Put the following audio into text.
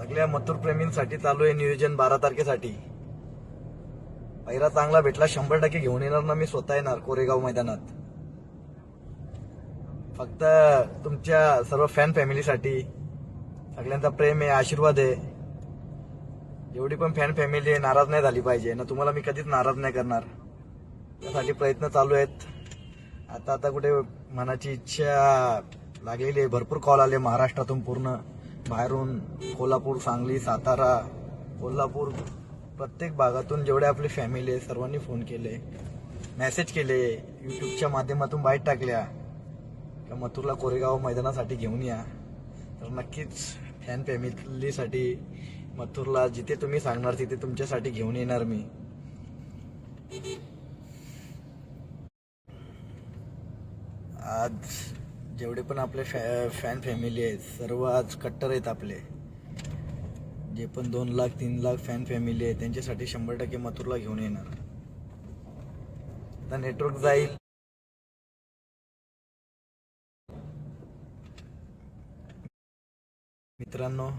सगळ्या मथुर प्रेमींसाठी चालू आहे नियोजन बारा तारखेसाठी. पहिला चांगला भेटला शंभर टक्के घेऊन येणार ना मी स्वतः येणार कोरेगाव मैदानात. फक्त तुमच्या सर्व फॅन फॅमिलीसाठी सगळ्यांचा प्रेम आहे आशीर्वाद आहे. एवढी पण फॅन फॅमिली आहे नाराज नाही झाली पाहिजे. ना तुम्हाला मी कधीच नाराज नाही करणार. त्यासाठी प्रयत्न चालू आहेत. आता आता कुठे मनाची इच्छा लागलेली आहे. भरपूर कॉल आले महाराष्ट्रातून पूर्ण. बाहेरून कोल्हापूर सांगली सातारा कोल्हापूर प्रत्येक भागातून जेवढे आपली फॅमिली आहे सर्वांनी फोन केले मेसेज केले युट्यूबच्या माध्यमातून बाहेर टाकल्या. का मथुरला कोरेगाव मैदानासाठी घेऊन या. तर नक्कीच फॅन फॅमिलीसाठी मथुरला जिथे तुम्ही सांगणार तिथे तुमच्यासाठी घेऊन येणार मी. आज जेवढे पण आपले फॅ फॅन फॅमिली आहेत सर्व आज कट्टर आहेत आपले. जे पण दोन लाख तीन लाख फॅन फॅमिली आहे त्यांच्यासाठी शंभर टक्के मथुरला घेऊन येणार. आता नेटवर्क जाईल. मित्रांनो